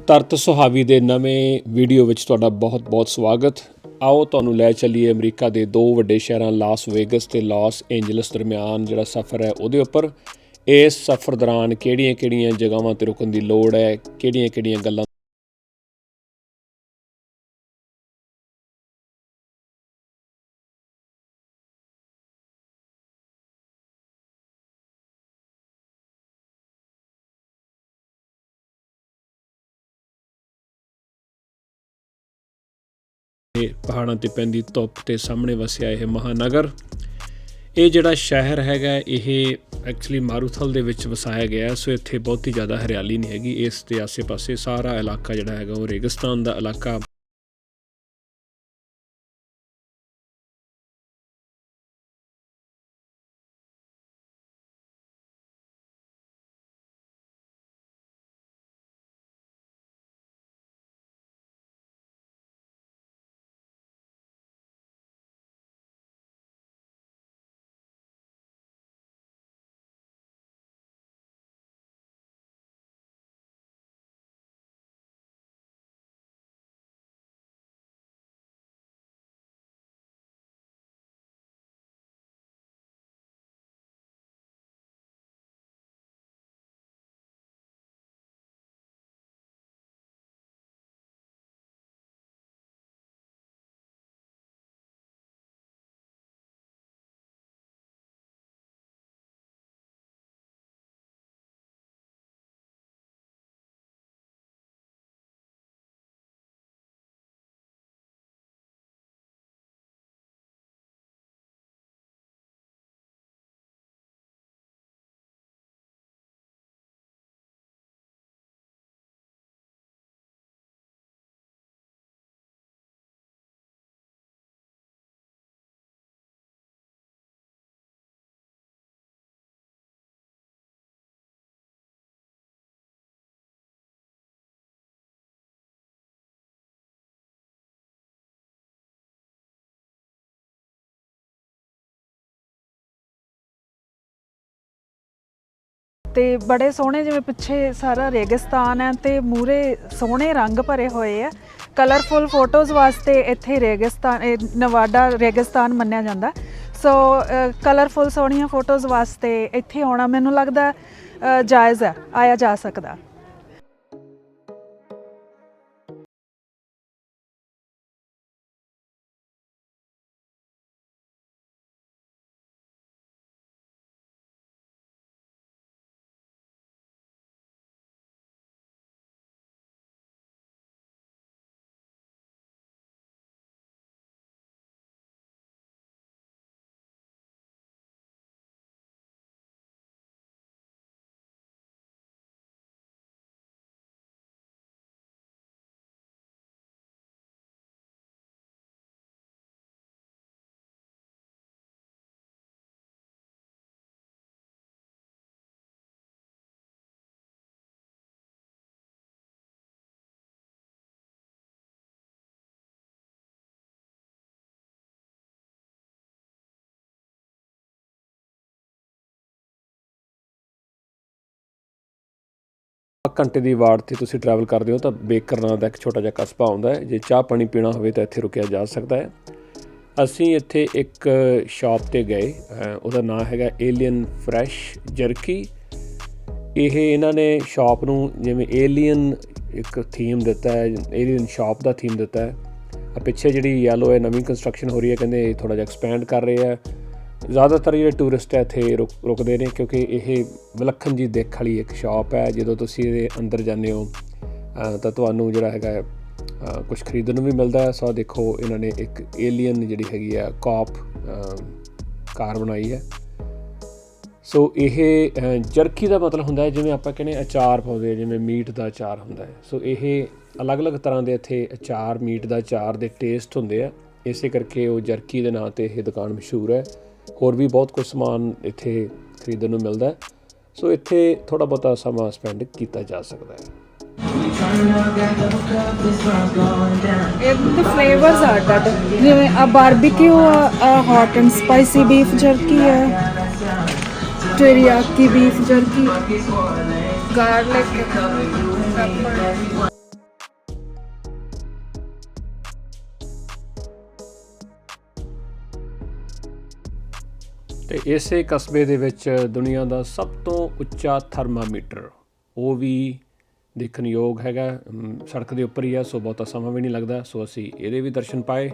ਤਰਤ ਸੁਹਾਵੀ ਦੇ ਨਵੇਂ ਵੀਡੀਓ ਵਿੱਚ ਤੁਹਾਡਾ ਬਹੁਤ-ਬਹੁਤ ਸਵਾਗਤ। ਆਓ ਤੁਹਾਨੂੰ ਲੈ ਚੱਲੀਏ ਅਮਰੀਕਾ ਦੇ ਦੋ ਵੱਡੇ ਸ਼ਹਿਰਾਂ ਲਾਸ ਵੇਗਸ ਤੇ ਲਾਸ ਐਂਜਲਸ ਦਰਮਿਆਨ ਜਿਹੜਾ ਸਫ਼ਰ ਹੈ ਉਹਦੇ ਉੱਪਰ। ਇਸ ਸਫ਼ਰ ਦੌਰਾਨ ਕਿਹੜੀਆਂ-ਕਿਹੜੀਆਂ ਜਗ੍ਹਾਵਾਂ ਤੇ ਰੁਕਣ ਦੀ ਲੋੜ ਹੈ? ਕਿਹੜੀਆਂ-ਕਿਹੜੀਆਂ ਗੱਲਾਂ ਇਹ ਪਹਾੜਾਂ ਤੇ ਪੈਂਦੀ ਧੁੱਪ ਤੇ ਸਾਹਮਣੇ ਵਸਿਆ ਇਹ ਮਹਾਨਗਰ। ਇਹ ਜਿਹੜਾ ਸ਼ਹਿਰ ਹੈਗਾ, ਇਹ ਐਕਚੁਅਲੀ ਮਾਰੂਥਲ ਦੇ ਵਿੱਚ ਵਸਾਇਆ ਗਿਆ, ਸੋ ਇੱਥੇ ਬਹੁਤ ਹੀ ਜ਼ਿਆਦਾ ਹਰਿਆਲੀ ਨਹੀਂ ਹੈਗੀ। ਇਸ ਦੇ ਆਸੇ-ਪਾਸੇ ਸਾਰਾ ਇਲਾਕਾ ਜਿਹੜਾ ਹੈਗਾ, ਉਹ ਰੇਗਿਸਤਾਨ ਦਾ ਇਲਾਕਾ ਤੇ ਬੜੇ ਸੋਹਣੇ ਜਿਵੇਂ ਪਿੱਛੇ ਸਾਰਾ ਰੇਗਿਸਤਾਨ ਹੈ ਤੇ ਮੂਰੇ ਸੋਹਣੇ ਰੰਗ ਭਰੇ ਹੋਏ ਆ। ਕਲਰਫੁਲ ਫੋਟੋਜ਼ ਵਾਸਤੇ ਇੱਥੇ ਰੇਗਿਸਤਾਨ ਨਵਾਡਾ ਰੇਗਿਸਤਾਨ ਮੰਨਿਆ ਜਾਂਦਾ। ਸੋ ਕਲਰਫੁਲ ਸੋਹਣੀਆਂ ਫੋਟੋਜ਼ ਵਾਸਤੇ ਇੱਥੇ ਆਉਣਾ ਮੈਨੂੰ ਲੱਗਦਾ ਜਾਇਜ਼ ਹੈ, ਆਇਆ ਜਾ ਸਕਦਾ। ਘੰਟੇ ਦੀ ਵਾਰ ਤੇ ਤੁਸੀਂ ਟਰੈਵਲ ਕਰਦੇ ਹੋ ਤਾਂ ਬੇਕਰ ਨਾਂ ਦਾ ਇੱਕ ਛੋਟਾ ਜਿਹਾ ਕਸਬਾ ਆਉਂਦਾ ਹੈ। ਜੇ ਚਾਹ ਪਾਣੀ ਪੀਣਾ ਹੋਵੇ ਤਾਂ ਇੱਥੇ ਰੁਕਿਆ ਜਾ ਸਕਦਾ ਹੈ। ਅਸੀਂ ਇੱਥੇ ਇੱਕ ਸ਼ਾਪ ਤੇ ਗਏ ਉਹਦਾ ਨਾਮ ਹੈਗਾ ਏਲੀਅਨ ਫਰੈਸ਼ ਜਰਕੀ ਇਹ ਇਹਨਾਂ ਨੇ ਸ਼ਾਪ ਨੂੰ ਜਿਵੇਂ ਏਲੀਅਨ ਇੱਕ ਥੀਮ ਦਿੱਤਾ ਹੈ ਏਲੀਅਨ ਸ਼ਾਪ ਦਾ ਥੀਮ ਦਿੱਤਾ ਹੈ। ਆ ਪਿੱਛੇ ਜਿਹੜੀ ਯੈਲੋ ਹੈ, ਨਵੀਂ ਕੰਸਟਰਕਸ਼ਨ ਹੋ ਰਹੀ ਹੈ, ਕਹਿੰਦੇ ਥੋੜਾ ਜਿਹਾ ਐਕਸਪੈਂਡ ਕਰ ਰਹੇ ਆ ਜ਼ਿਆਦਾਤਰ ਜਿਹੜੇ ਟੂਰਿਸਟ ਹੈ ਇੱਥੇ ਰੁਕ ਰੁਕਦੇ ਨੇ ਕਿਉਂਕਿ ਇਹ ਵਿਲੱਖਣ ਜੀ ਦੇਖ ਵਾਲੀ ਇੱਕ ਸ਼ਾਪ ਹੈ। ਜਦੋਂ ਤੁਸੀਂ ਇਹਦੇ ਅੰਦਰ ਜਾਂਦੇ ਹੋ ਤਾਂ ਤੁਹਾਨੂੰ ਜਿਹੜਾ ਹੈਗਾ ਕੁਝ ਖਰੀਦਣ ਨੂੰ ਵੀ ਮਿਲਦਾ ਹੈ। ਸੋ ਦੇਖੋ ਇਹਨਾਂ ਨੇ ਇੱਕ ਏਲੀਅਨ ਜਿਹੜੀ ਹੈਗੀ ਆ ਕਾਪ ਕਾਰ ਬਣਾਈ ਹੈ। ਸੋ ਇਹ ਜਰਕੀ ਦਾ ਮਤਲਬ ਹੁੰਦਾ ਹੈ ਜਿਵੇਂ ਆਪਾਂ ਕਹਿੰਦੇ ਅਚਾਰ ਪਾਉਂਦੇ ਆ, ਜਿਵੇਂ ਮੀਟ ਦਾ ਅਚਾਰ ਹੁੰਦਾ ਹੈ। ਸੋ ਇਹ ਅਲੱਗ-ਅਲੱਗ ਤਰ੍ਹਾਂ ਦੇ ਇੱਥੇ ਅਚਾਰ ਮੀਟ ਦਾ ਅਚਾਰ ਦੇ ਟੇਸਟ ਹੁੰਦੇ ਆ। ਇਸੇ ਕਰਕੇ ਉਹ ਜਰਕੀ ਦੇ ਨਾਂ ਤੇ ਇਹ ਦੁਕਾਨ ਮਸ਼ਹੂਰ ਹੈ। ਹੋਰ ਵੀ ਬਹੁਤ ਕੁਝ ਸਮਾਨ ਇੱਥੇ ਖਰੀਦਣ ਨੂੰ ਮਿਲਦਾ ਹੈ। ਸੋ ਇੱਥੇ ਥੋੜਾ ਬਹੁਤਾ ਸਮਾਂ ਸਪੈਂਡ ਕੀਤਾ ਜਾ ਸਕਦਾ ਹੈ। ਇਹਦੇ ਫਲੇਵਰਸ ਆ ਡਟ ਜਿਵੇਂ ਆ ਬਾਰਬੀਕਿਊ ਆ hot and spicy beef jerky ਹੈ। ਟੇਰੀਆਕੀ ਬੀਫ ਜਰਕੀ ਗਾਰਲਿਕ ਤੇ ਇਸੇ ਕਸਬੇ ਦੇ ਵਿੱਚ ਦੁਨੀਆ ਦਾ ਸਭ ਤੋਂ ਉੱਚਾ ਥਰਮਾਮੀਟਰ, ਉਹ ਵੀ ਦੇਖਣ ਯੋਗ ਹੈਗਾ ਸੜਕ ਦੇ ਉੱਪਰ ਹੀ ਆ, ਸੋ ਬਹੁਤਾ ਸਮਾਂ ਵੀ ਨਹੀਂ ਲੱਗਦਾ, ਸੋ ਅਸੀਂ ਇਹਦੇ ਵੀ ਦਰਸ਼ਨ ਪਾਏ।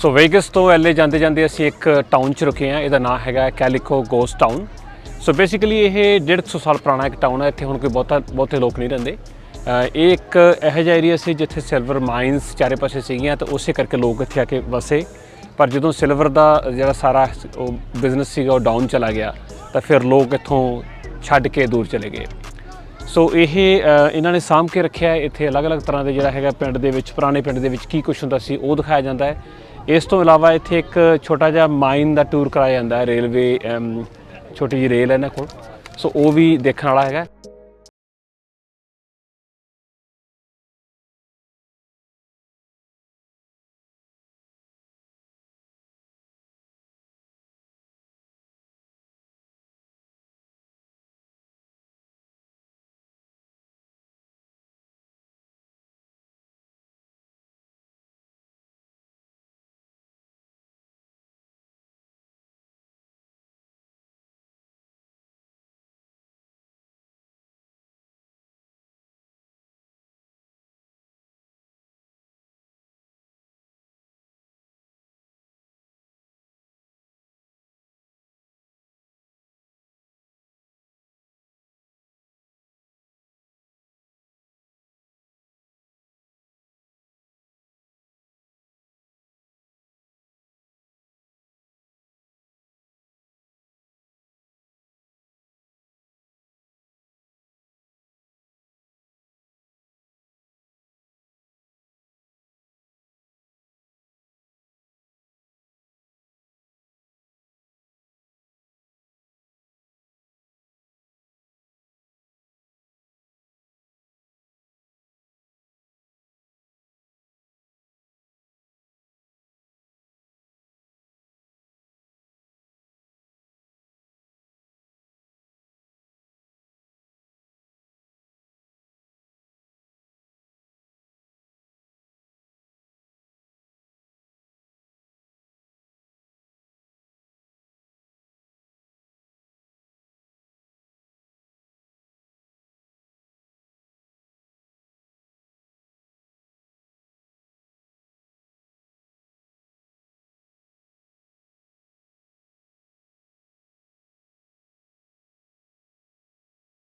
ਸੋ ਵੇਗਸ ਤੋਂ ਐਲਏ ਜਾਂਦੇ ਜਾਂਦੇ ਅਸੀਂ ਇੱਕ ਟਾਊਨ 'ਚ ਰੁਕੇ ਹਾਂ। ਇਹਦਾ ਨਾਮ ਹੈਗਾ Calico ghost town so basically ਇਹ 150 ਸਾਲ ਪੁਰਾਣਾ ਇੱਕ ਟਾਊਨ ਹੈ ਇੱਥੇ ਹੁਣ ਕੋਈ ਬਹੁਤਾ ਬਹੁਤੇ ਲੋਕ ਨਹੀਂ ਰਹਿੰਦੇ। ਇਹ ਇੱਕ ਇਹੋ ਜਿਹਾ ਏਰੀਆ ਸੀ ਜਿੱਥੇ ਸਿਲਵਰ ਮਾਈਨਸ ਚਾਰੇ ਪਾਸੇ ਸੀਗੀਆਂ ਤਾਂ ਉਸੇ ਕਰਕੇ ਲੋਕ ਇੱਥੇ ਆ ਕੇ ਵਸੇ। ਪਰ ਜਦੋਂ ਸਿਲਵਰ ਦਾ ਜਿਹੜਾ ਸਾਰਾ ਉਹ ਬਿਜ਼ਨਸ ਸੀਗਾ ਉਹ ਡਾਊਨ ਚਲਾ ਗਿਆ, ਤਾਂ ਫਿਰ ਲੋਕ ਇੱਥੋਂ ਛੱਡ ਕੇ ਦੂਰ ਚਲੇ ਗਏ। ਸੋ ਇਹ ਇਹਨਾਂ ਨੇ ਸਾਂਭ ਕੇ ਰੱਖਿਆ। ਇੱਥੇ ਅਲੱਗ-ਅਲੱਗ ਤਰ੍ਹਾਂ ਦੇ ਜਿਹੜਾ ਹੈਗਾ ਪਿੰਡ ਦੇ ਵਿੱਚ, ਪੁਰਾਣੇ ਪਿੰਡ ਦੇ ਵਿੱਚ ਕੀ ਕੁਝ ਹੁੰਦਾ ਸੀ ਉਹ ਦਿਖਾਇਆ ਜਾਂਦਾ ਹੈ। ਇਸ ਤੋਂ ਇਲਾਵਾ ਇੱਥੇ ਇੱਕ ਛੋਟਾ ਜਿਹਾ ਮਾਈਨ ਦਾ ਟੂਰ ਕਰਾਇਆ ਜਾਂਦਾ ਹੈ ਰੇਲਵੇ ਛੋਟੀ ਜਿਹੀ ਰੇਲ ਹੈ ਇਹਨਾਂ ਕੋਲ। ਸੋ ਉਹ ਵੀ ਦੇਖਣ ਵਾਲਾ ਹੈਗਾ।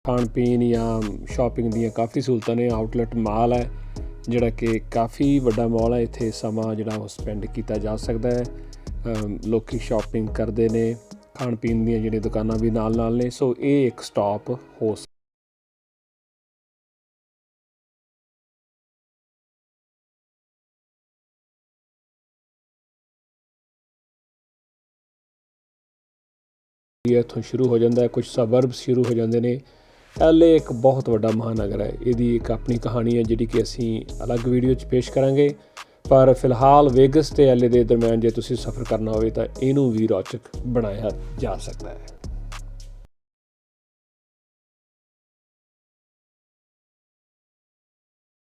ਖਾਣ ਪੀਣ ਜਾਂ ਸ਼ਾਪਿੰਗ ਦੀਆਂ ਕਾਫੀ ਸਹੂਲਤਾਂ ਨੇ। ਆਊਟਲੈਟ ਮਾਲ ਹੈ, ਜਿਹੜਾ ਕਿ ਕਾਫੀ ਵੱਡਾ ਮਾਲ ਹੈ। ਇੱਥੇ ਸਮਾਂ ਜਿਹੜਾ ਉਹ ਸਪੈਂਡ ਕੀਤਾ ਜਾ ਸਕਦਾ ਹੈ। ਅਮ, ਲੋਕੀ ਸ਼ਾਪਿੰਗ ਕਰਦੇ ਨੇ, ਖਾਣ ਪੀਣ ਦੀਆਂ ਜਿਹੜੀਆਂ ਦੁਕਾਨਾਂ ਵੀ ਨਾਲ ਨਾਲ ਨੇ। ਸੋ ਇਹ ਇੱਕ ਸਟਾਪ ਹੋ ਸ- ਇੱਥੋਂ ਸ਼ੁਰੂ ਹੋ ਜਾਂਦਾ ਹੈ। ਕੁਝ ਸਬਰਬ ਸ਼ੁਰੂ ਹੋ ਜਾਂਦੇ ਨੇ। ਐਲਏ ਇੱਕ ਬਹੁਤ ਵੱਡਾ ਮਹਾਨਗਰ ਹੈ। ਇਹਦੀ ਇੱਕ ਆਪਣੀ ਕਹਾਣੀ ਹੈ ਜਿਹੜੀ ਕਿ ਅਸੀਂ ਅਲੱਗ ਵੀਡੀਓ 'ਚ ਪੇਸ਼ ਕਰਾਂਗੇ। ਪਰ ਫਿਲਹਾਲ ਵੇਗਸ ਤੇ ਐਲਏ ਦੇ ਦਰਮਿਆਨ ਜੇ ਤੁਸੀਂ ਸਫ਼ਰ ਕਰਨਾ ਹੋਵੇ ਤਾਂ ਇਹਨੂੰ ਵੀ ਰੌਚਕ ਬਣਾਇਆ ਜਾ ਸਕਦਾ ਹੈ।